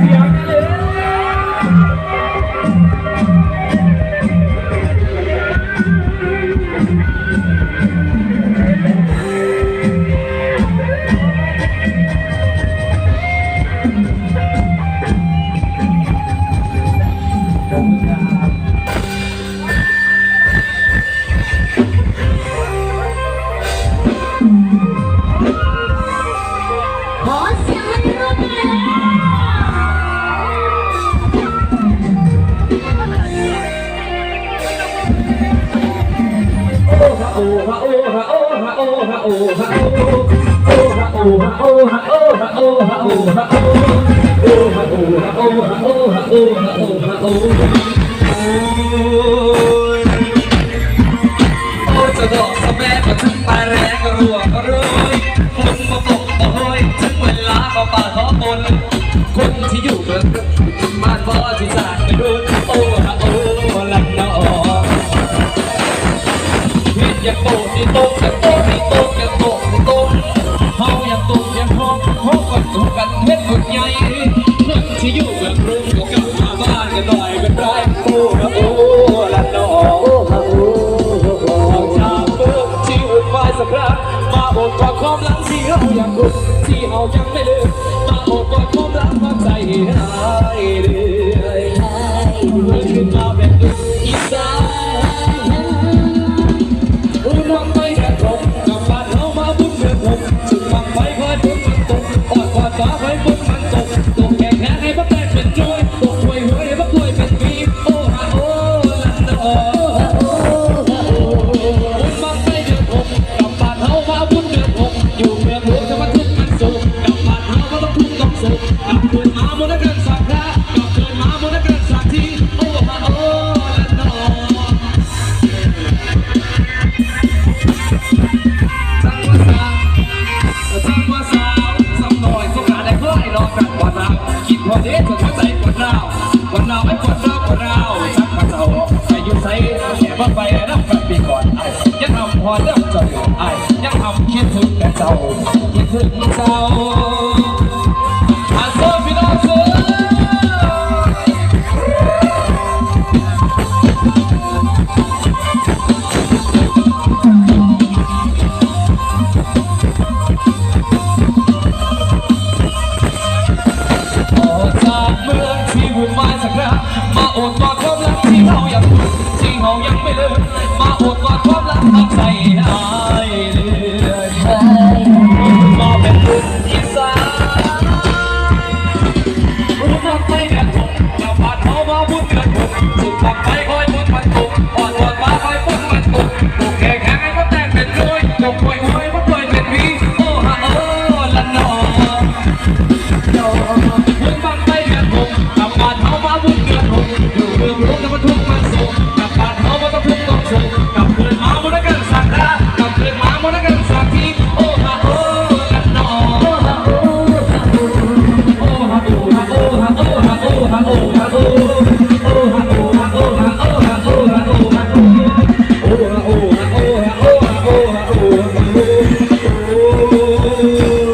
เสี โอ้ฮะโอ้ฮะโอ้ฮะโอ้ฮะโอ้ฮะโอฮะโอ้โอ้ฮะโอ้ฮะโอ้ฮะโอ้ฮะโอ้ฮะโอฮะโอ้โอ้ฮะโอ้ฮะโอ้ฮะโอ้ฮะโอ้ฮะโอโอ้โอ้จะดอกสะแม่ก็ถึงปลายแรงก็รัวก็รวยคนมาปกมาโหยถึงเวลาก็ป่าขอบน อยากโตนี่โตอยากโตนี่โตอยากโตนี่โตเฮาอยากโตอยากฮอกฮอกกันถูกกันเฮ็ดบุญใหญ่เพิ่นที่อยู่เมืองรุงก็กลับมาบ้านกันหน่อยเป็นไรโอ้ละโอ้ละน้อโอ้ละโอ้เอาชาเบิ่งที่วุ่นวายสักครั้งมาโอบกอดความหลังที่เฮาอยังคุ้นที่เฮายังไม่ลืมมาโอบกอดความรักความใจให้หายเรื่อย ฟ้าไว้บุญมันตกตกแก่แค่ให้บักแดงเป็นจอยตกหวยหวยให้บักรวยเป็นปีโอ้ฮะโอ้ลันนะโอ้ฮะโอ้ฮะโอ้บุญมักไปเดือนหกกับบ้านเฮามาบุญเดือนหกอยู่เมืองหลวงจะมาทุกข์มันสุขกับบ้านเฮาก็ต้องทุกข์ต้องสุขกลับคืนมาโมุนกันสักครากลับคืนมาโมุนกันสักทีโอ้ฮะโอ้ลันนะโอ้ พอเด็ดจนหัวใจปวดร้าวปวดร้าไม่ปวดร้าวปวดร้าสักพักเราไปอยู่ใส่แอบว่าไปรับกับปีก่อนไอ้ยังทำพอเรื่องเจ้าอยู่ไอ้ยังทำคิดถึงแต่เจ้าคิดถึงเจ้าอาเซอร์พี่น้องเซอร์ ฝักไฟคอยพ้นมันตกอ่อนหาคอยพ้นมันตกตกแข่งแข่งให้ก็แตกเป็นรวยตกวยหวยก็วยเป็นวีโอฮะโอ้ลันนอ you.